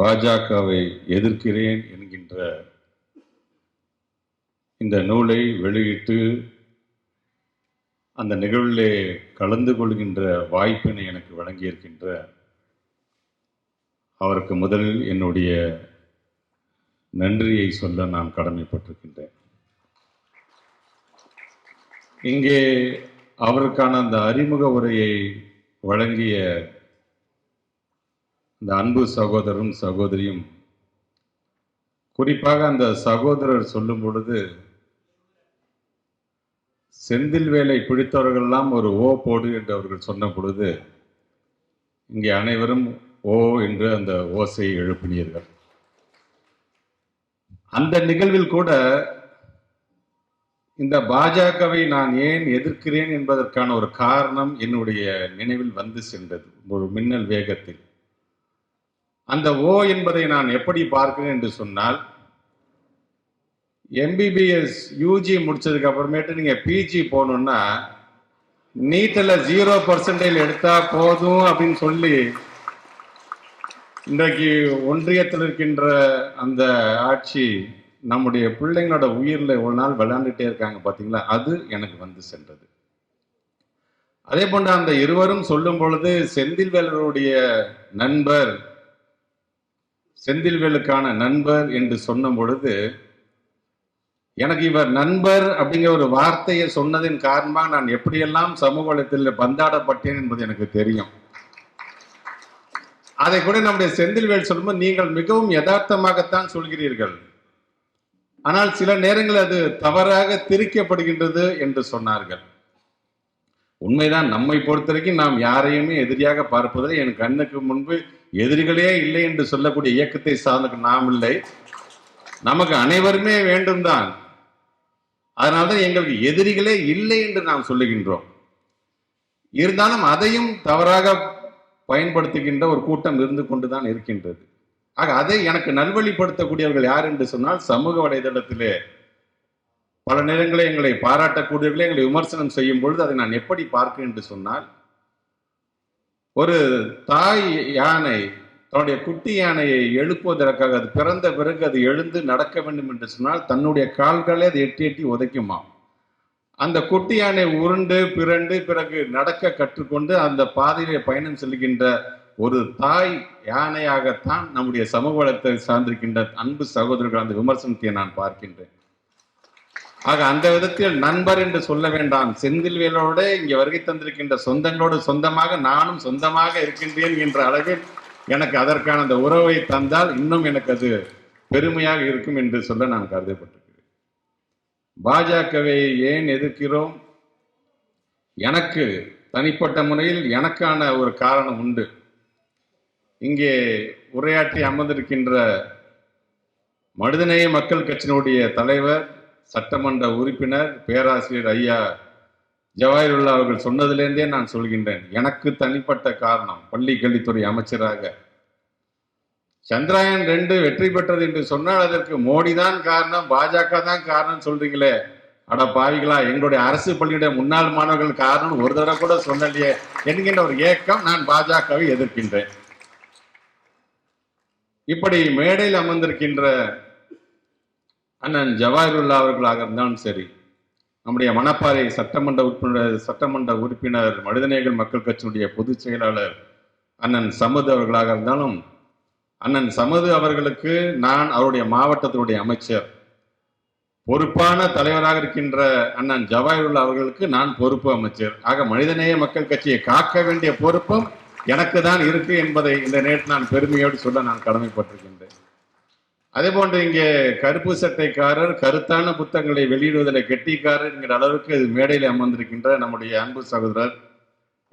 பாஜகவை எதிர்க்கிறேன் என்கின்ற இந்த நூலை வெளியிட்டு அந்த நிகழ்விலே கலந்து கொள்கின்ற வாய்ப்பினை எனக்கு வழங்கியிருக்கின்ற அவருக்கு முதலில் என்னுடைய நன்றியை சொல்ல நான் கடமைப்பட்டிருக்கின்றேன். இங்கே அவருக்கான அந்த அறிமுக உரையை வழங்கிய இந்த அன்பு சகோதரரும் சகோதரியும் குறிப்பாக அந்த சகோதரர் சொல்லும் பொழுது செந்தில் வேலை பிடித்தவர்கள்லாம் ஒரு ஓ போடு என்று அவர்கள் சொன்ன பொழுது இங்கே அனைவரும் ஓ என்று அந்த ஓசையை எழுப்பினீர்கள். அந்த நிகழ்வில் கூட இந்த பாஜகவை நான் ஏன் எதிர்க்கிறேன் என்பதற்கான ஒரு காரணம் என்னுடைய நினைவில் வந்து சென்றது. ஒரு மின்னல் வேகத்தில். அந்த ஓ என்பதை நான் எப்படி பார்க்கிறேன் என்று சொன்னால் எம்பிபிஎஸ் யூஜி முடிச்சதுக்கு அப்புறமேட்டு நீங்க பிஜி போகணும்னா நீட்டில் ஜீரோ பர்சன்டேஜ் எடுத்தா போதும் அப்படின்னு சொல்லி இன்றைக்கு ஒன்றியத்தில் இருக்கின்ற அந்த ஆட்சி நம்முடைய பிள்ளைங்களோட உயிரில் ஒரு நாள் விளையாண்டுட்டே இருக்காங்க பார்த்தீங்களா அது எனக்கு வந்து சென்றது. அதே போன்ற அந்த இருவரும் சொல்லும் பொழுது செந்தில்வேலருடைய நண்பர் செந்தில்வேலுக்கான நண்பர் என்று சொன்ன பொழுது எனக்கு இவர் நண்பர் அப்படிங்கிற ஒரு வார்த்தையை சொன்னதின் காரணமாக நான் எப்படியெல்லாம் சமூக வலைத்தில் பந்தாடப்பட்டேன் என்பது எனக்கு தெரியும். அதை கூட நம்முடைய செந்தில்வேல் சொல்லும்போது நீங்கள் மிகவும் யதார்த்தமாகத்தான் சொல்கிறீர்கள். ஆனால் சில நேரங்கள் அது தவறாக திரிக்கப்படுகின்றது என்று சொன்னார்கள். உண்மைதான் நம்மை பொறுத்த வரைக்கும் நாம் யாரையுமே எதிரியாக பார்ப்பதில் என் கண்ணுக்கு முன்பு எதிரிகளே இல்லை என்று சொல்லக்கூடிய இயக்கத்தை சார்ந்த நாம் இல்லை. நமக்கு அனைவருமே வேண்டும் தான். அதனால்தான் எங்களுக்கு எதிரிகளே இல்லை என்று நாம் சொல்லுகின்றோம். இருந்தாலும் அதையும் தவறாக பயன்படுத்துகின்ற ஒரு கூட்டம் இருந்து கொண்டுதான் இருக்கின்றது. ஆக அதை எனக்கு நல்வழிப்படுத்தக்கூடியவர்கள் யார் என்று சொன்னால் சமூக வலைதளத்திலே பல நேரங்களில் எங்களை பாராட்டக்கூடியவர்களை எங்களை விமர்சனம் செய்யும் பொழுது அதை நான் எப்படி பார்க்க என்று சொன்னால் ஒரு தாய் யானை தன்னுடைய குட்டி யானையை எழுப்புவதற்காக அது பிறந்த பிறகு அது எழுந்து நடக்க வேண்டும் என்று சொன்னால் தன்னுடைய கால்களை அது எட்டி எட்டி உதைக்குமா அந்த குட்டி யானை உருண்டு பிறண்டு பிறகு நடக்க கற்றுக்கொண்டு அந்த பாதையிலே பயணம் செல்கின்ற ஒரு தாய் யானையாகத்தான் நம்முடைய சமூக வளத்தை சார்ந்திருக்கின்ற அன்பு சகோதரர்கள் அந்த விமர்சனத்தை நான் பார்க்கின்றேன். ஆக அந்த விதத்தில் நண்பர் என்று சொல்ல வேண்டாம். செந்தில்வேலோடு இங்கே வருகை தந்திருக்கின்ற சொந்தங்களோடு சொந்தமாக நானும் சொந்தமாக இருக்கின்றேன் என்ற அளவில் எனக்கு அதற்கான அந்த உறவை தந்தால் இன்னும் எனக்கு அது பெருமையாக இருக்கும் என்று சொல்ல நான் கருதப்பட்டிருக்கிறேன். பாஜகவை ஏன் எதிர்க்கிறோம்? எனக்கு தனிப்பட்ட முறையில் எனக்கான ஒரு காரணம் உண்டு. இங்கே உரையாற்றி அமர்ந்திருக்கின்ற மனிதநேய மக்கள் கட்சியினுடைய தலைவர் சட்டமன்ற உறுப்பினர் பேராசிரியர் ஐயா ஜவாஹிருல்லா அவர்கள் சொன்னதிலேருந்தே நான் சொல்கின்றேன். எனக்கு தனிப்பட்ட காரணம் பள்ளி கல்வித்துறை அமைச்சராக. சந்திராயன் ரெண்டு வெற்றி பெற்றது என்று சொன்னால் அதற்கு மோடி தான் காரணம் பாஜக தான் காரணம் சொல்றீங்களே. அட பாவிகளா எங்களுடைய அரசு பள்ளியுடைய முன்னாள் மாணவர்கள் காரணம் ஒரு தடவை கூட சொல்லலையே என்கின்ற ஒரு ஏக்கம் நான் பாஜகவை எதிர்க்கின்றேன். இப்படி மேடையில் அமர்ந்திருக்கின்ற அண்ணன் ஜவாஹிருல்லா அவர்களாக இருந்தாலும் சரி. நம்முடைய மணப்பாறை சட்டமன்ற உறுப்பினர் சட்டமன்ற உறுப்பினர் மனிதநேயர்கள் மக்கள் கட்சியினுடைய பொதுச் செயலாளர் அண்ணன் சமது அவர்களாக இருந்தாலும் அண்ணன் சமது அவர்களுக்கு நான் அவருடைய மாவட்டத்தினுடைய அமைச்சர். பொறுப்பான தலைவராக இருக்கின்ற அண்ணன் ஜவாஹிருல்லா அவர்களுக்கு நான் பொறுப்பு அமைச்சர். ஆக மனிதநேய மக்கள் கட்சியை காக்க வேண்டிய பொறுப்பும் எனக்கு தான் இருக்கு என்பதை இந்த நேற்று நான் பெருமையோடு சொல்ல நான் கடமைப்பட்டிருக்கின்றேன். அதே போன்று இங்கே கருப்பு சட்டைக்காரர் கருத்தான புத்தகங்களை வெளியிடுவதில் கெட்டிக்காரர் என்கிற அளவுக்கு இது மேடையில் அமர்ந்திருக்கின்ற நம்முடைய அன்பு சகோதரர்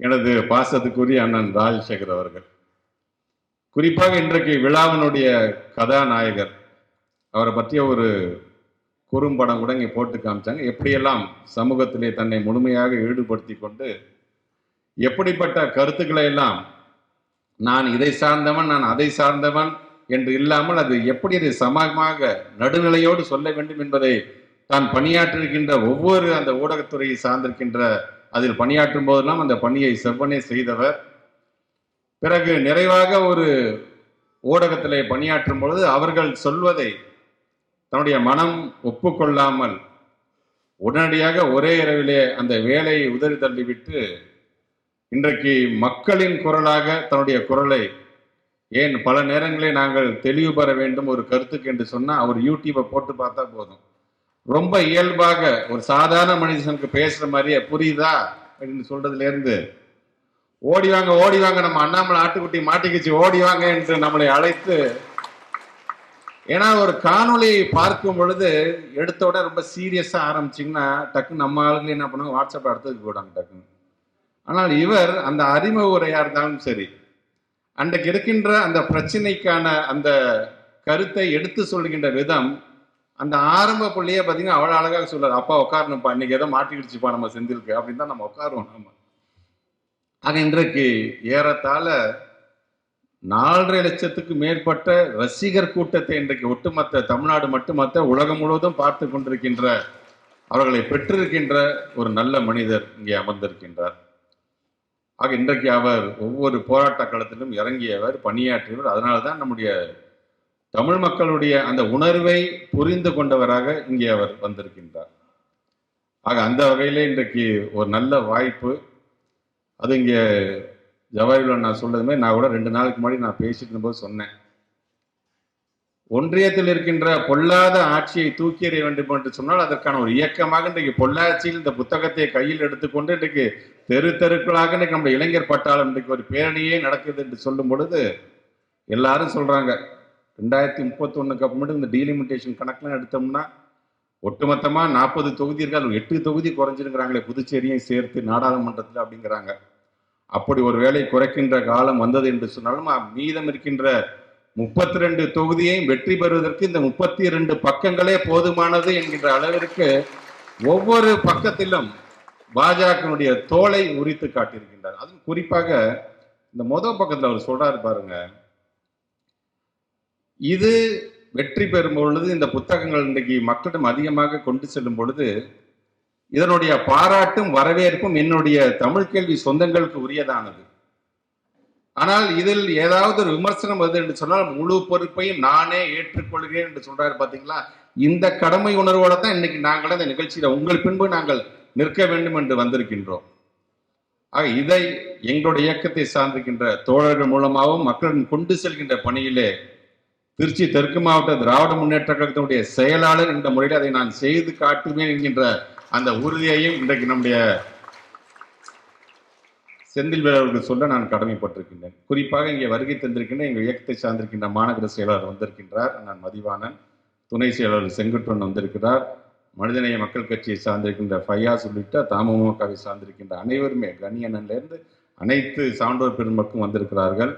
எனது பாசத்துக்குரிய அண்ணன் ராஜசேகர் அவர்கள். குறிப்பாக இன்றைக்கு விழாவினுடைய கதாநாயகர் அவரை பற்றிய ஒரு குறும்படம் கூட இங்கே போட்டு காமிச்சாங்க. எப்படியெல்லாம் சமூகத்திலே தன்னை முழுமையாக ஈடுபடுத்தி கொண்டு எப்படிப்பட்ட கருத்துக்களை எல்லாம் நான் இதை சார்ந்தவன் நான் அதை சார்ந்தவன் என்று இல்லாமல் அது எப்படி அதை சமமாக நடுநிலையோடு சொல்ல வேண்டும் என்பதை தான் பணியாற்றிருக்கின்ற ஒவ்வொரு அந்த ஊடகத்துறையை சார்ந்திருக்கின்ற அதில் பணியாற்றும் போதெல்லாம் அந்த பணியை செவ்வனே செய்தவர். பிறகு நிறைவாக ஒரு ஊடகத்திலே பணியாற்றும் பொழுது அவர்கள் சொல்வதை தன்னுடைய மனம் ஒப்புக்கொள்ளாமல் உடனடியாக ஒரே இரவிலே அந்த வேலையை உதறி தள்ளிவிட்டு இன்றைக்கு மக்களின் குரலாக தன்னுடைய குரலை ஏன் பல நேரங்களில் நாங்கள் தெளிவு பெற வேண்டும் ஒரு கருத்துக்கு என்று சொன்னால் அவர் யூடியூப்பை போட்டு பார்த்தா போதும். ரொம்ப இயல்பாக ஒரு சாதாரண மனுஷனுக்கு பேசுகிற மாதிரியே புரியுதா? அப்படின்னு சொல்றதுலேருந்து ஓடி வாங்க ஓடி வாங்க நம்ம அண்ணாமலை ஆட்டுக்குட்டி மாட்டிக்கிச்சு ஓடி வாங்க என்று நம்மளை அழைத்து ஏன்னா ஒரு காணொளியை பார்க்கும் பொழுது எடுத்தோட ரொம்ப சீரியஸாக ஆரம்பிச்சிங்கன்னா டக்குன்னு நம்ம ஆளுங்களே என்ன பண்ணுவாங்க வாட்ஸ்அப் அடுத்ததுக்கு போயிடாங்க டக்குன்னு. ஆனால் இவர் அந்த அறிமுக உரையாக இருந்தாலும் சரி அன்றைக்கு இருக்கின்ற அந்த பிரச்சனைக்கான அந்த கருத்தை எடுத்து சொல்கின்ற விதம் அந்த ஆரம்ப புள்ளியே பார்த்தீங்கன்னா அவ்வளோ அழகாக சொல்றாரு. அப்பா உட்காரணும்ப்பா இன்னைக்கு ஏதோ மாட்டிக்கிடுச்சுப்பா நம்ம செந்திலுக்கு. அப்படின்னு தான் நம்ம உட்காருவோம் நம்ம ஆக இன்றைக்கு ஏறத்தாழ நாலரை லட்சத்துக்கு மேற்பட்ட ரசிகர் கூட்டத்தை இன்றைக்கு ஒட்டுமொத்த தமிழ்நாடு மட்டுமற்ற உலகம் முழுவதும் பார்த்து கொண்டிருக்கின்ற அவர்களை பெற்றிருக்கின்ற ஒரு நல்ல மனிதர் இங்கே அமர்ந்திருக்கின்றார். ஆக இன்றைக்கு அவர் ஒவ்வொரு போராட்ட களத்திலும் இறங்கியவர் பணியாற்றியவர். அதனால தான் நம்முடைய தமிழ் மக்களுடைய அந்த உணர்வை புரிந்து கொண்டவராக இங்கே அவர் வந்திருக்கின்றார். ஆக அந்த வகையிலே இன்றைக்கு ஒரு நல்ல வாய்ப்பு. அது இங்கே ஜவஹர்லால் நான் சொன்னதுமே நான் கூட ரெண்டு நாளுக்கு முன்னாடி நான் பேசிட்டு இருந்தபோது சொன்னேன். ஒன்றியத்தில் இருக்கின்ற பொல்லாத ஆட்சியை தூக்கி எறிய வேண்டும் என்று சொன்னால் அதற்கான ஒரு இயக்கமாக இன்றைக்கு பொள்ளாச்சியில் இந்த புத்தகத்தை கையில் எடுத்துக்கொண்டு இன்றைக்கு தெரு தெருக்களாக இன்றைக்கு நம்ம இளைஞர் பட்டாளம் இன்றைக்கு ஒரு பேரணியே நடக்குது என்று சொல்லும் பொழுது எல்லாரும் சொல்றாங்க ரெண்டாயிரத்தி முப்பத்தி ஒண்ணுக்கு அப்புறமேட்டு இந்த டீலிமிட்டேஷன் கணக்கெலாம் எடுத்தோம்னா ஒட்டுமொத்தமாக நாற்பது தொகுதி இருக்கு எட்டு தொகுதி குறைஞ்சிருக்கிறாங்களே புதுச்சேரியும் சேர்த்து நாடாளுமன்றத்தில் அப்படிங்கிறாங்க. அப்படி ஒரு வேலை குறைக்கின்ற காலம் வந்தது என்று சொன்னாலும் மீதம் இருக்கின்ற முப்பத்தி ரெண்டு தொகுதியையும் வெற்றி பெறுவதற்கு இந்த முப்பத்தி ரெண்டு பக்கங்களே போதுமானது என்கின்ற அளவிற்கு ஒவ்வொரு பக்கத்திலும் பாஜகனுடைய தோலை உரித்து காட்டியிருக்கின்றார். அதுவும் குறிப்பாக இந்த முதல் பக்கத்தில் அவர் சொல்றாரு பாருங்க. இது வெற்றி பெறும் பொழுது இந்த புத்தகங்கள் இன்றைக்கு மக்களிடம் அதிகமாக கொண்டு செல்லும் பொழுது இதனுடைய பாராட்டும் வரவேற்பும் என்னுடைய தமிழ் கேள்வி சொந்தங்களுக்கு உரியதானது. ஆனால் இதில் ஏதாவது ஒரு விமர்சனம் வருது என்று சொன்னால் முழு பொறுப்பையும் நானே ஏற்றுக்கொள்கிறேன் என்று சொல்றாரு பாத்தீங்களா? இந்த கடமை உணர்வோட தான் இன்னைக்கு நாங்கள் அந்த நிகழ்ச்சியில உங்கள் பின்பு நாங்கள் நிற்க வேண்டும் என்று வந்திருக்கின்றோம். ஆக இதை எங்களுடைய இயக்கத்தை சார்ந்திருக்கின்ற தோழர்கள் மூலமாகவும் மக்களிடம் கொண்டு செல்கின்ற பணியிலே திருச்சி தெற்கு மாவட்ட திராவிட முன்னேற்ற கழகத்தினுடைய செயலாளர் என்ற முறையில் அதை நான் செய்து காட்டுவேன் என்கின்ற அந்த உறுதியையும் இன்றைக்கு நம்முடைய செந்தில் வீரர்களுக்கு சொல்ல நான் கடமைப்பட்டிருக்கின்றேன். குறிப்பாக இங்கே வருகை தந்திருக்கின்ற எங்கள் இயக்கத்தை சார்ந்திருக்கின்ற மாநகர செயலாளர் வந்திருக்கின்றார். நான் மதிவானன் துணை செயலாளர் செங்குட்டன் வந்திருக்கிறார். மனிதநேய மக்கள் கட்சியை சார்ந்திருக்கின்ற ஃபையாஸ் உள்ளிட்ட தமுகவை சார்ந்திருக்கின்ற அனைவருமே கணியனிலிருந்து அனைத்து சான்றோர் பெருமக்கும் வந்திருக்கிறார்கள்.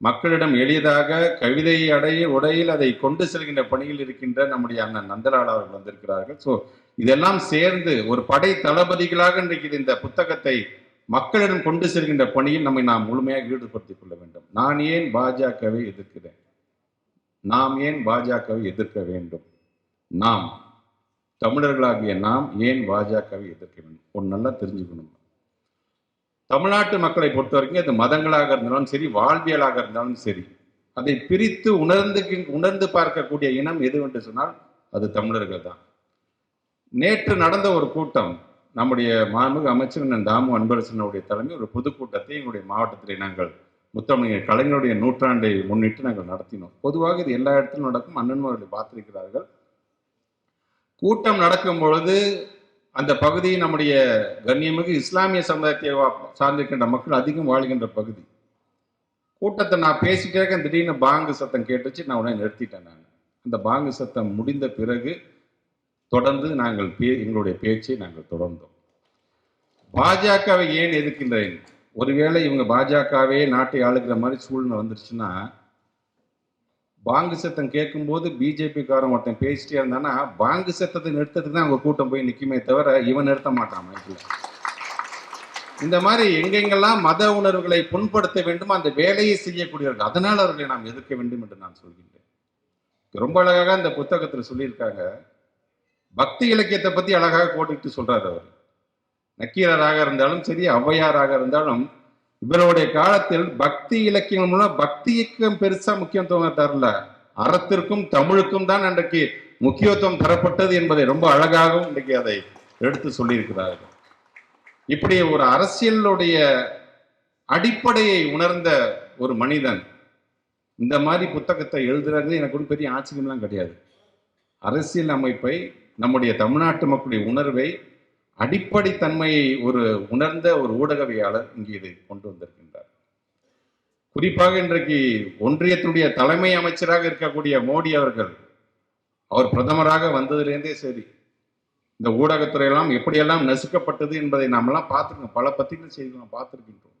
மக்களிடம் எளிதாக கவிதை அடைய உடையில் அதை கொண்டு செல்கின்ற பணியில் இருக்கின்ற நம்முடைய அண்ணன் நந்தலால் அவர்கள் வந்திருக்கிறார்கள். ஸோ இதெல்லாம் சேர்ந்து ஒரு படை தளபதிகளாக இன்றைக்கு இந்த புத்தகத்தை மக்களிடம் கொண்டு செல்கின்ற பணியில் நம்மை நாம் முழுமையாக ஈடுபடுத்திக் கொள்ள வேண்டும். நான் ஏன் பாஜகவை எதிர்க்கிறேன்? நாம் ஏன் பாஜகவை எதிர்க்க வேண்டும்? நாம் தமிழர்களாகிய நாம் ஏன் பாஜகவை எதிர்க்க வேண்டும் ஒன்று நல்லா தெரிஞ்சுக்கணும். தமிழ்நாட்டு மக்களை பொறுத்த வரைக்கும் அது மதங்களாக இருந்தாலும் சரி வாழ்வியலாக இருந்தாலும் சரி அதை பிரித்து உணர்ந்து உணர்ந்து பார்க்கக்கூடிய இனம் எது என்று சொன்னால் அது தமிழர்கள் தான். நேற்று நடந்த ஒரு கூட்டம் நம்முடைய மாண்புமிகு அமைச்சர் தாமு அன்பரசனுடைய தலைமை ஒரு பொதுக்கூட்டத்தை எங்களுடைய மாவட்டத்திலே நாங்கள் முத்தமிழர் கலைஞருடைய நூற்றாண்டை முன்னிட்டு நாங்கள் நடத்தினோம். பொதுவாக இது எல்லா இடத்திலும் நடக்கும். அண்ணன்மார்களை பார்த்திருக்கிறார்கள். கூட்டம் நடக்கும் பொழுது அந்த பகுதி நம்முடைய கண்ணியமிகு இஸ்லாமிய சமுதாயத்தை சார்ந்திருக்கின்ற மக்கள் அதிகம் வாழ்கின்ற பகுதி. கூட்டத்தை நான் பேசிட்டே இருக்கேன் திடீர்னு பாங்கு சத்தம் கேட்டுச்சு. நான் உடனே நிறுத்திட்டேன் நான். அந்த பாங்கு சத்தம் முடிந்த பிறகு தொடர்ந்து நாங்கள் பே எங்களுடைய பேச்சை நாங்கள் தொடர்ந்தோம். பாஜகவை ஏன் எதிர்க்கின்றேன்? ஒருவேளை இவங்க பாஜகவே நாட்டை ஆளுகிற மாதிரி சூழ்நிலை வந்துருச்சுன்னா பாங்கு சத்தம் கேட்கும்போது பிஜேபி காரன் ஒருத்தன் பேசிட்டே இருந்தானா பாங்கு சத்தத்தை நிறுத்தத்துக்கு தான் அவங்க கூட்டம் போய் நிற்குமே தவிர இவன் நிறுத்த மாட்டான் மைக்கில். இந்த மாதிரி எங்கெங்கெல்லாம் மத உணர்வுகளை புண்படுத்த வேண்டும் அந்த வேலையை செய்யக்கூடியவர்கள் அதனால் அவர்களை நாம் எதிர்க்க வேண்டும் என்று நான் சொல்கின்றேன். ரொம்ப அழகாக அந்த புத்தகத்தில் சொல்லியிருக்காங்க. பக்தி இலக்கியத்தை பற்றி அழகாக கோட்டிட்டு சொல்றாரு அவர். நக்கீரராக இருந்தாலும் சரி ஔவையாராக இருந்தாலும் இவருடைய காலத்தில் பக்தி இலக்கியங்கள் மூலம் பக்தி பெருசா முக்கியத்துவம் தரல. அறத்திற்கும் தமிழுக்கும் தான் அன்றைக்கு முக்கியத்துவம் தரப்பட்டது என்பதை ரொம்ப அழகாகவும் இன்றைக்கு அதை எடுத்து சொல்லியிருக்கிறார்கள். இப்படி ஒரு அரசியலுடைய அடிப்படையை உணர்ந்த ஒரு மனிதன் இந்த மாதிரி புத்தகத்தை எழுதுறது எனக்கு ஒரு பெரிய ஆச்சரியம்லாம் கிடையாது. அரசியல் அமைப்பை நம்முடைய தமிழ்நாட்டு மக்களுடைய உணர்வை அடிப்படை தன்மையை ஒரு உணர்ந்த ஒரு ஊடகவியாளர் இங்கே இதை கொண்டு வந்திருக்கின்றார். குறிப்பாக இன்றைக்கு ஒன்றியத்துடைய தலைமை அமைச்சராக இருக்கக்கூடிய மோடி அவர்கள் அவர் பிரதமராக வந்ததுலேருந்தே சரி இந்த ஊடகத்துறையெல்லாம் எப்படியெல்லாம் நசுக்கப்பட்டது என்பதை நாமெல்லாம் பார்த்துருக்கோம். பல பத்திரிகை செய்திகள் பார்த்துருக்கின்றோம்.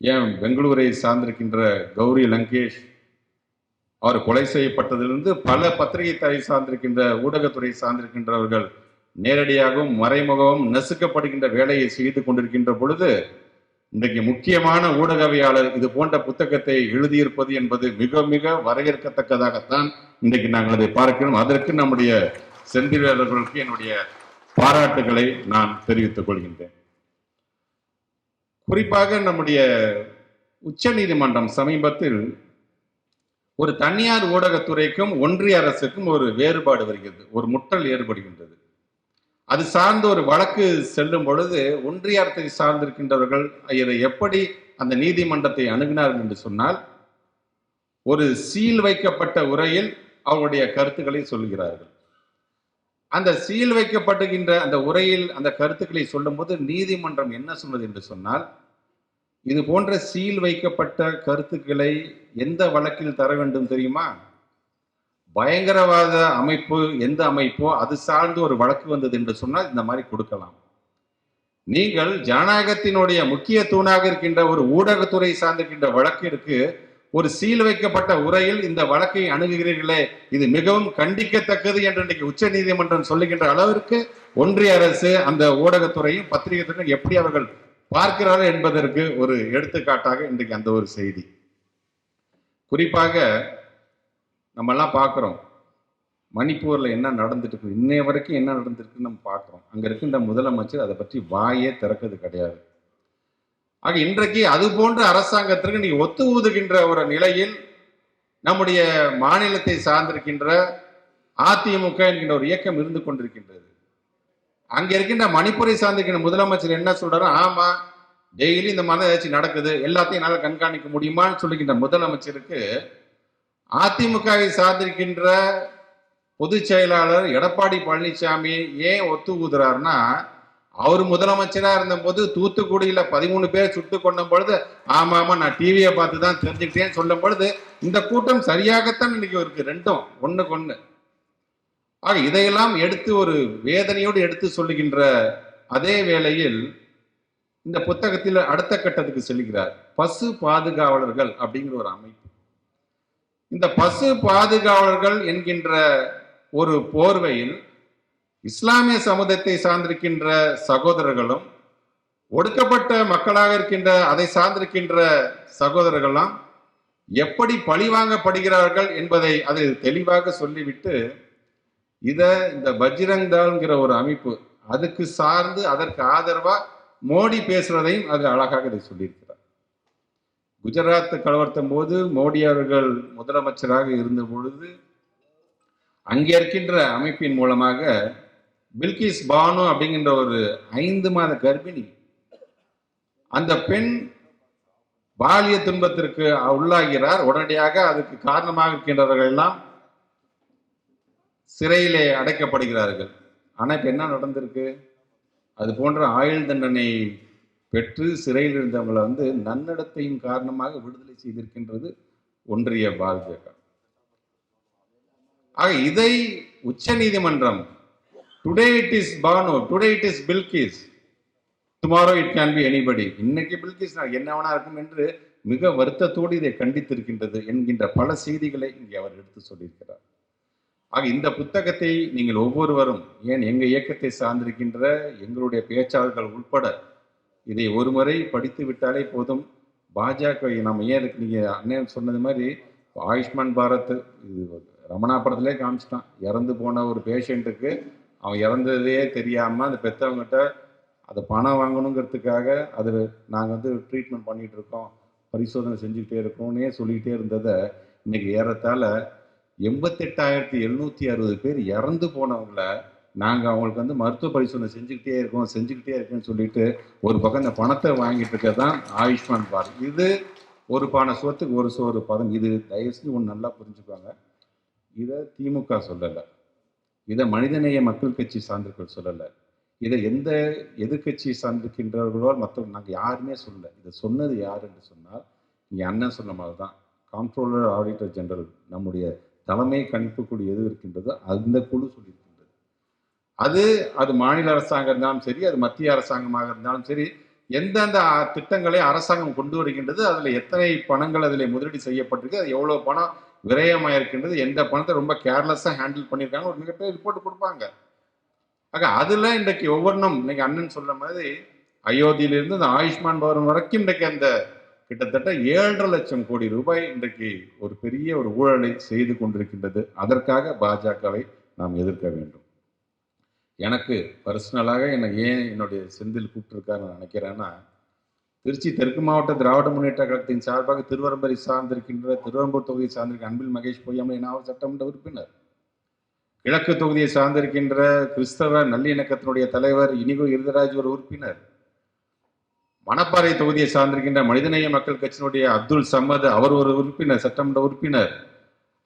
ஏன் பெங்களூரை சார்ந்திருக்கின்ற கௌரி லங்கேஷ் அவர் கொலை செய்யப்பட்டதிலிருந்து பல பத்திரிகை துறை சார்ந்திருக்கின்ற ஊடகத்துறை சார்ந்திருக்கின்றவர்கள் நேரடியாகவும் மறைமுகமும் நசுக்கப்படுகின்ற வேலையை செய்து கொண்டிருக்கின்ற பொழுது இன்றைக்கு முக்கியமான ஊடகவியாளர் இது போன்ற புத்தகத்தை எழுதியிருப்பது என்பது மிக மிக வரவேற்கத்தக்கதாகத்தான் இன்றைக்கு நாங்கள் அதை பார்க்கிறோம். அதற்கு நம்முடைய செந்தில்வேலர்களுக்கு என்னுடைய பாராட்டுகளை நான் தெரிவித்துக் கொள்கின்றேன். குறிப்பாக நம்முடைய உச்ச நீதிமன்றம் சமீபத்தில் ஒரு தனியார் ஊடகத்துறைக்கும் ஒன்றிய அரசுக்கும் ஒரு வேறுபாடு வருகிறது ஒரு முட்டல் ஏற்படுகின்றது. அது சார்ந்த ஒரு வழக்கு செல்லும் பொழுது ஒன்றிய அரசை சார்ந்திருக்கின்றவர்கள் இதை எப்படி அந்த நீதிமன்றத்தை அணுகினார்கள் என்று சொன்னால் ஒரு சீல் வைக்கப்பட்ட உரையில் அவருடைய கருத்துக்களை சொல்கிறார்கள் அந்த சீல் வைக்கப்படுகின்ற அந்த உரையில் அந்த கருத்துக்களை சொல்லும்போது நீதிமன்றம் என்ன சொன்னது என்று சொன்னால் இது போன்ற சீல் வைக்கப்பட்ட கருத்துக்களை எந்த வழக்கில் தர வேண்டும் தெரியுமா? பயங்கரவாத அமைப்பு எந்த அமைப்போ அது சார்ந்து ஒரு வழக்கு வந்தது என்று சொன்னால் இந்த மாதிரி கொடுக்கலாம். நீங்கள் ஜனநாயகத்தினுடைய முக்கிய தூணாக இருக்கின்ற ஒரு ஊடகத்துறை சார்ந்திருக்கின்ற வழக்கிற்கு ஒரு சீல் வைக்கப்பட்ட உரையில் இந்த வழக்கை அணுகுகிறீர்களே இது மிகவும் கண்டிக்கத்தக்கது என்று இன்றைக்கு உச்ச நீதிமன்றம் சொல்லுகின்ற அளவிற்கு ஒன்றிய அரசு அந்த ஊடகத்துறையும் பத்திரிகைத்துறையும் எப்படி அவர்கள் பார்க்கிறார்கள் என்பதற்கு ஒரு எடுத்துக்காட்டாக இன்றைக்கு அந்த ஒரு செய்தி. குறிப்பாக நம்மலாம் பார்க்குறோம். மணிப்பூரில் என்ன நடந்துட்டு இன்னைய வரைக்கும் என்ன நடந்திருக்குன்னு நம்ம பார்க்குறோம். அங்கே இருக்கின்ற முதலமைச்சர் அதை பற்றி வாயே திறக்கிறது கிடையாது. ஆக இன்றைக்கு அது போன்ற அரசாங்கத்திற்கு நீ ஒத்து ஊதுகின்ற ஒரு நிலையில் நம்முடைய மாநிலத்தை சார்ந்திருக்கின்ற அதிமுக என்கின்ற ஒரு இயக்கம் இருந்து கொண்டிருக்கின்றது. அங்கே இருக்கின்ற மணிப்பூரை சார்ந்திருக்கின்ற முதலமைச்சர் என்ன சொல்றாரு? ஆமா டெய்லி இந்த மாதிரி ஏதாச்சும் நடக்குது. எல்லாத்தையும் என்னால் கண்காணிக்க முடியுமான்னு சொல்லுகின்ற முதலமைச்சருக்கு அதிமுகவை சார்ந்திருக்கின்ற பொதுச் செயலாளர் எடப்பாடி பழனிசாமி ஏன் ஒத்து ஊதுறாருன்னா அவர் முதலமைச்சராக இருந்தபோது தூத்துக்குடியில் பதிமூணு பேர் சுட்டு கொண்ட பொழுது ஆமாம் ஆமாம் நான் டிவியை பார்த்து தான் தெரிஞ்சுக்கிட்டேன்னு சொல்லும் பொழுது இந்த கூட்டம் சரியாகத்தான் இன்னைக்கு இருக்கு. ரெண்டும் ஒன்று கொன்று ஆக இதையெல்லாம் எடுத்து ஒரு வேதனையோடு எடுத்து சொல்லுகின்ற அதே வேளையில் இந்த புத்தகத்தில் அடுத்த கட்டத்துக்கு செல்கிறார். பசு பாதுகாவலர்கள் அப்படிங்கிற ஒரு அமைப்பு. இந்த பசு பாதுகாவலர்கள் என்கின்ற ஒரு போர்வையில் இஸ்லாமிய சமுதாயத்தை சார்ந்திருக்கின்ற சகோதரர்களும் ஒடுக்கப்பட்ட மக்களாக இருக்கின்ற அதை சார்ந்திருக்கின்ற சகோதரர்கள்லாம் எப்படி பழிவாங்கப்படுகிறார்கள் என்பதை அதை தெளிவாக சொல்லிவிட்டு இத இந்த பஜ்ரங்தாள்ங்கிற ஒரு அமைப்பு அதுக்கு சார்ந்து அதற்கு ஆதரவா மோடி பேசுறதையும் அது அழகாக இதை சொல்லியிருக்கு. குஜராத் கலவரத்தின் போது மோடி அவர்கள் முதலமைச்சராக இருந்த பொழுது அங்கே இருக்கின்ற அமைப்பின் மூலமாக பில்கிஸ் பானு அப்படிங்கின்ற ஒரு ஐந்து மாத கர்ப்பிணி அந்த பெண் பாலிய துன்பத்திற்கு உள்ளாகிறார். உடனடியாக அதுக்கு காரணமாக இருக்கின்றவர்கள் எல்லாம் சிறையிலே அடைக்கப்படுகிறார்கள். ஆனால் இப்போ என்ன நடந்திருக்கு? அது போன்ற ஆயுள் தண்டனை பெற்று சிறையில் இருந்தவங்களை வந்து நன்னடத்தையின் காரணமாக விடுதலை செய்திருக்கின்றது ஒன்றிய பாஜக. ஆக இதை உச்ச நீதிமன்றம் today it is Bano today it is Bilkis tomorrow it can be anybody இன்னைக்கு பில்கிஸ் என்ன இருக்கும் என்று மிக வருத்தத்தோடு இதை கண்டித்திருக்கின்றது என்கின்ற பல செய்திகளை இங்கே அவர் எடுத்து சொல்லியிருக்கிறார். ஆக இந்த புத்தகத்தை நீங்கள் ஒவ்வொருவரும் ஏன் எங்க இயக்கத்தை சார்ந்திருக்கின்ற எங்களுடைய பேச்சாளர்கள் உட்பட இதை ஒரு முறை படித்து விட்டாலே போதும். பாஜக நம்ம ஏன் இருக்கு நீங்கள் அண்ணன் சொன்னது மாதிரி ஆயுஷ்மான் பாரத் இது ரமணா படத்திலே காமிச்சிட்டான். இறந்து போன ஒரு பேஷண்ட்டுக்கு அவன் இறந்ததே தெரியாமல் அந்த பெற்றவங்ககிட்ட அதை பணம் வாங்கணுங்கிறதுக்காக அது நாங்கள் வந்து ட்ரீட்மெண்ட் பண்ணிகிட்டு இருக்கோம். பரிசோதனை செஞ்சுக்கிட்டே இருக்கோம்னே சொல்லிக்கிட்டே இருந்ததை இன்னைக்கு ஏறத்தால் எண்பத்தெட்டாயிரத்தி எழுநூற்றி அறுபது பேர் இறந்து போனவங்கள நாங்கள் அவங்களுக்கு வந்து மருத்துவ பரிசோதனை செஞ்சுக்கிட்டே இருக்கோம் செஞ்சுக்கிட்டே இருக்கோம்னு சொல்லிட்டு ஒரு பக்கம் இந்த பணத்தை வாங்கிட்டு இருக்கிறது தான் ஆயுஷ்மான் பாரத். இது ஒரு பானை சோத்துக்கு ஒரு சோறு பதம். இது தயவு செஞ்சு ஒன்று நல்லா புரிஞ்சுக்குவாங்க இதை திமுக சொல்லலை. இதை மனிதநேய மக்கள் கட்சி சார்ந்தவர்கள் சொல்லலை. இதை எந்த எதிர்க்கட்சி சார்ந்திருக்கின்றவர்களோ மற்றவங்க நாங்கள் யாருமே சொல்லலை. இதை சொன்னது யார் என்று சொன்னால் இங்கே அண்ணன் சொன்ன மாதிரி தான் காம்ப்ட்ரோலர் ஆடிட்டர் ஜெனரல் நம்முடைய தலைமை கணிப்புக்குழு எது இருக்கின்றதோ அந்த குழு சொல்லியிருக்கு அது அது மாநில அரசாங்கம் இருந்தாலும் சரி அது மத்திய அரசாங்கமாக இருந்தாலும் சரி எந்தெந்த திட்டங்களை அரசாங்கம் கொண்டு வருகின்றது அதில் எத்தனை பணங்கள் அதில் முதலீடு செய்யப்பட்டிருக்கு அது எவ்வளோ பணம் விரயமாக இருக்கின்றது எந்த பணத்தை ரொம்ப கேர்லெஸ்ஸாக ஹேண்டில் பண்ணியிருக்காங்க ஒரு மிகப்பெரிய ரிப்போர்ட் கொடுப்பாங்க. ஆக அதில் இன்றைக்கு ஒவ்வொன்றும் இன்னைக்கு அண்ணன் சொல்ற மாதிரி அயோத்தியிலிருந்து இந்த ஆயுஷ்மான் பவன் வரைக்கும் இன்றைக்கு அந்த கிட்டத்தட்ட ஏழரை லட்சம் கோடி ரூபாய் இன்றைக்கு ஒரு பெரிய ஒரு ஊழலை செய்து கொண்டிருக்கின்றது. அதற்காக பாஜகவை நாம் எதிர்க்க வேண்டும். எனக்கு பர்சனலாக என்னை ஏன் என்னுடைய செந்தில் கூப்பிட்டுருக்காருன்னு நினைக்கிறேன்னா திருச்சி தெற்கு மாவட்ட திராவிட முன்னேற்ற கழகத்தின் சார்பாக திருவரம்பரை சார்ந்திருக்கின்ற திருவரம்பூர் தொகுதியை சார்ந்திருக்க அன்பில் மகேஷ் பொய்யாமல் நாவல் சட்டமன்ற உறுப்பினர். கிழக்கு தொகுதியை சார்ந்திருக்கின்ற கிறிஸ்தவ நல்லிணக்கத்தினுடைய தலைவர் இனிகோ இருதராஜ் ஒரு உறுப்பினர். மணப்பாறை தொகுதியை சார்ந்திருக்கின்ற மனிதநேய மக்கள் கட்சியினுடைய அப்துல் சம்மது அவர் ஒரு உறுப்பினர் சட்டமன்ற உறுப்பினர்.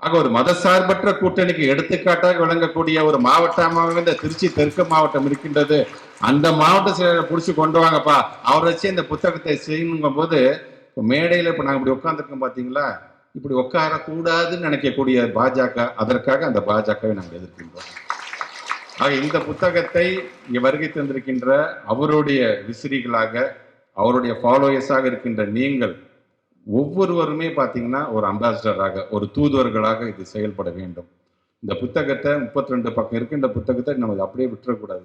ஆக ஒரு மதசார்பற்ற கூட்டணிக்கு எடுத்துக்காட்டாக விளங்கக்கூடிய ஒரு மாவட்டமாக இந்த திருச்சி தெற்கு மாவட்டம் இருக்கின்றது. அந்த மாவட்ட செயலரை பிடிச்சி கொண்டு வாங்கப்பா. அவரை வச்சு இந்த புத்தகத்தை செய்யணுங்கும் போது இப்போ மேடையில் இப்போ நாங்கள் இப்படி உட்காந்துருக்கோம் பார்த்தீங்களா இப்படி உட்காரக்கூடாதுன்னு நினைக்கக்கூடிய பாஜக அதற்காக அந்த பாஜகவை நாங்கள் எதிர்க்கின்றோம். ஆக இந்த புத்தகத்தை இங்கே வருகை தந்திருக்கின்ற அவருடைய விசிறிகளாக அவருடைய ஃபாலோயர்ஸாக இருக்கின்ற நீங்கள் ஒவ்வொருவருமே பார்த்தீங்கன்னா ஒரு அம்பாசிடராக ஒரு தூதுவர்களாக இது செயல்பட வேண்டும். இந்த புத்தகத்தை முப்பத்தி ரெண்டு பக்கம் இருக்கின்ற புத்தகத்தை நம்ம அப்படியே விட்டுறக்கூடாது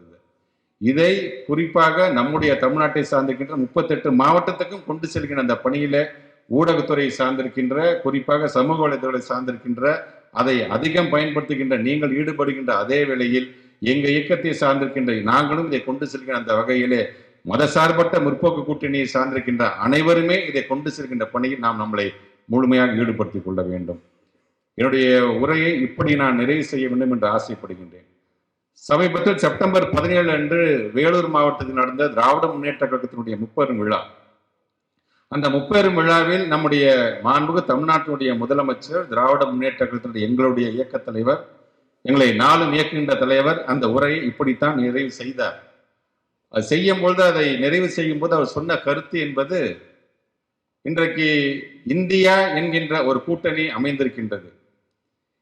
இதை. குறிப்பாக நம்முடைய தமிழ்நாட்டை சார்ந்திருக்கின்ற முப்பத்தெட்டு மாவட்டத்துக்கும் கொண்டு செல்கின்ற அந்த பணியில ஊடகத்துறையை சார்ந்திருக்கின்ற குறிப்பாக சமூக வலைத்துறை சார்ந்திருக்கின்ற அதை அதிகம் பயன்படுத்துகின்ற நீங்கள் ஈடுபடுகின்ற அதே வேளையில் எங்க இயக்கத்தை சார்ந்திருக்கின்ற நாங்களும் இதை கொண்டு செல்கின்ற அந்த வகையிலே மதசார்பற்ற முற்போக்கு கூட்டணியை சார்ந்திருக்கின்ற அனைவருமே இதை கொண்டு செல்கின்ற பணியில் நாம் நம்மளை முழுமையாக ஈடுபடுத்திக் கொள்ள வேண்டும். என்னுடைய உரையை இப்படி நான் நிறைவு செய்ய வேண்டும் என்று ஆசைப்படுகின்றேன். சமீபத்தில் செப்டம்பர் பதினேழு அன்று வேலூர் மாவட்டத்தில் நடந்த திராவிட முன்னேற்ற கழகத்தினுடைய முப்பெரும் விழா. அந்த முப்பெரும் விழாவில் நம்முடைய மாண்புகு தமிழ்நாட்டினுடைய முதலமைச்சர் திராவிட முன்னேற்ற கழகத்தினுடைய எங்களுடைய இயக்க தலைவர் எங்களை நாளும் இயக்குகின்ற தலைவர் அந்த உரையை இப்படித்தான் நிறைவு செய்தார். செய்யும் பொழுது அதை நிறைவு செய்யும் போது அவர் சொன்ன கருத்து என்பது இன்றைக்கு இந்தியா என்கின்ற ஒரு கூட்டணி அமைந்திருக்கின்றது.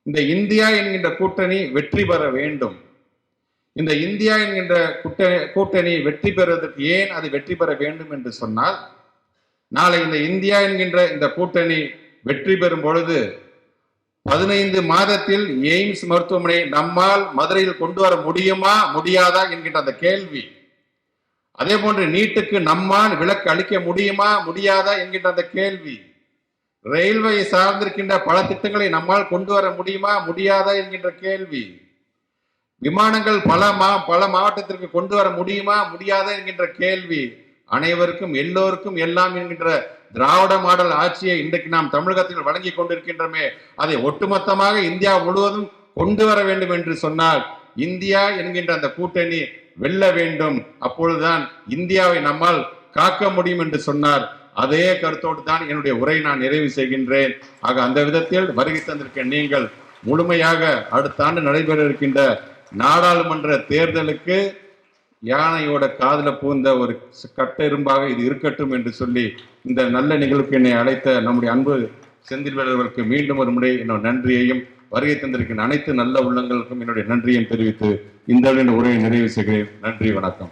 இந்த இந்தியா என்கின்ற கூட்டணி வெற்றி பெற வேண்டும். இந்த இந்தியா என்கின்ற கூட்டணி கூட்டணி வெற்றி பெறுவதற்கு ஏன் அது வெற்றி பெற வேண்டும் என்று சொன்னால் நாளை இந்த இந்தியா என்கின்ற இந்த கூட்டணி வெற்றி பெறும் பொழுது பதினைந்து மாதத்தில் எய்ம்ஸ் மருத்துவமனை நம்மால் மதுரையில் கொண்டு வர முடியுமா முடியாதா என்கின்ற அந்த கேள்வி அதே போன்று நீட்டுக்கு நம்மால் விலக்கு அளிக்க முடியுமா முடியாதா என்கின்ற அந்த கேள்வி. ரயில்வே சார்ந்திருக்கின்ற பல திட்டங்களை நம்மால் கொண்டு வர முடியுமா முடியாதா என்கின்ற கேள்வி. விமானங்கள் பல மா பல மாவட்டத்திற்கு கொண்டு வர முடியுமா முடியாதா என்கின்ற கேள்வி. அனைவருக்கும் எல்லோருக்கும் எல்லாம் என்கின்ற திராவிட மாடல் ஆட்சியை இன்றைக்கு நாம் தமிழகத்தில் வழங்கி கொண்டிருக்கின்றமே அதை ஒட்டுமொத்தமாக இந்தியா முழுவதும் கொண்டு வர வேண்டும் என்று சொன்னால் இந்தியா என்கின்ற அந்த கூட்டணி வெல்ல வேண்டும். அப்பொழுதுதான் இந்தியாவை நம்மால் காக்க முடியும் என்று சொன்னார். அதே கருத்தோடு தான் என்னுடைய உரை நான் நிறைவு செய்கின்றேன். ஆக அந்த விதத்தில் வருகை தந்திருக்க நீங்கள் முழுமையாக அடுத்த ஆண்டு நடைபெற இருக்கின்ற நாடாளுமன்ற தேர்தலுக்கு யானையோட காதில் பூந்த ஒரு கட்டெரும்பாக இது இருக்கட்டும் என்று சொல்லி இந்த நல்ல நிகழ்வுக்கு என்னை அழைத்த நம்முடைய அன்பு செந்தில் வேலர்களுக்கு மீண்டும் ஒரு முறை என்னோட நன்றியையும் வருகை தந்திருக்கின்ற அனைத்து நல்ல உள்ளங்களுக்கும் என்னுடைய நன்றியை தெரிவித்து இந்த உரையை நிறைவு செய்கிறேன். நன்றி வணக்கம்.